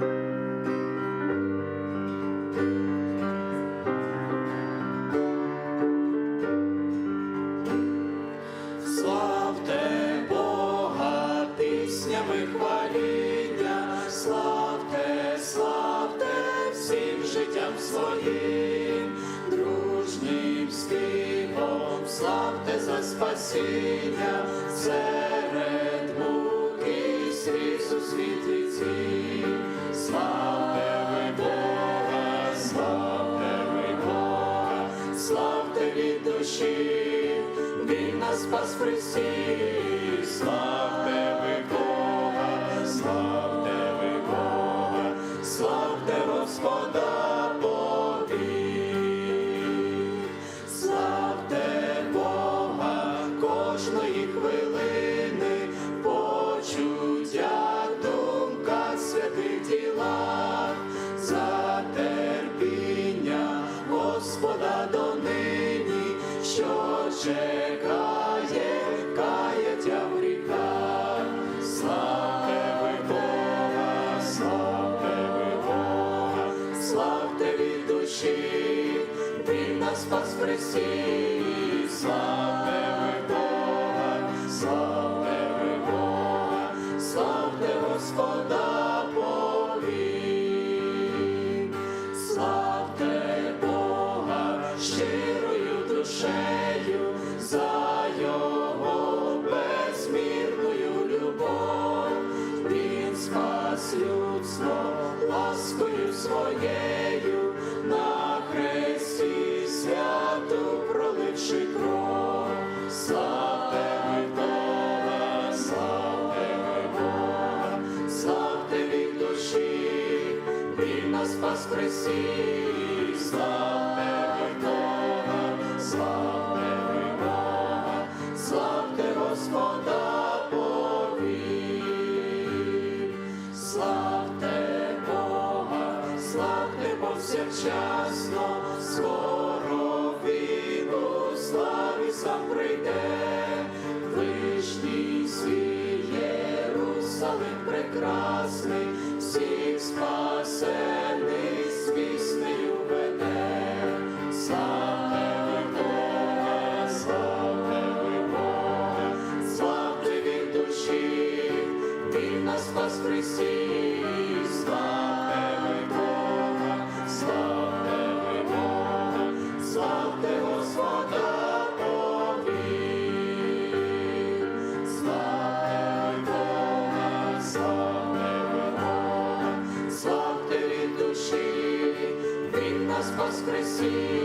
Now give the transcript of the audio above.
Славте Бога піснями хваління, славте, славте всім життям своїм, дружнім співом, славте за спасіння, серед душі, Він нас спас Христі, славте чекає, каяття в гріхах. Славте ви Бога, славте ви Бога, славте від душі, Він нас спас в Христі. Славте ви Бога, славте ви Бога, славте Господа повік. Славте Бога щирою душею Його безмірною любов. Він спас людство ласкою своєю на хресті святу проливши кров. Славте ви Бога, славте Бога, славте від душі, Він нас спас в Бога, славте повсякчасно, скоро він славі сам прийде, вишній свій Єрусалим прекрасний, всіх спасений від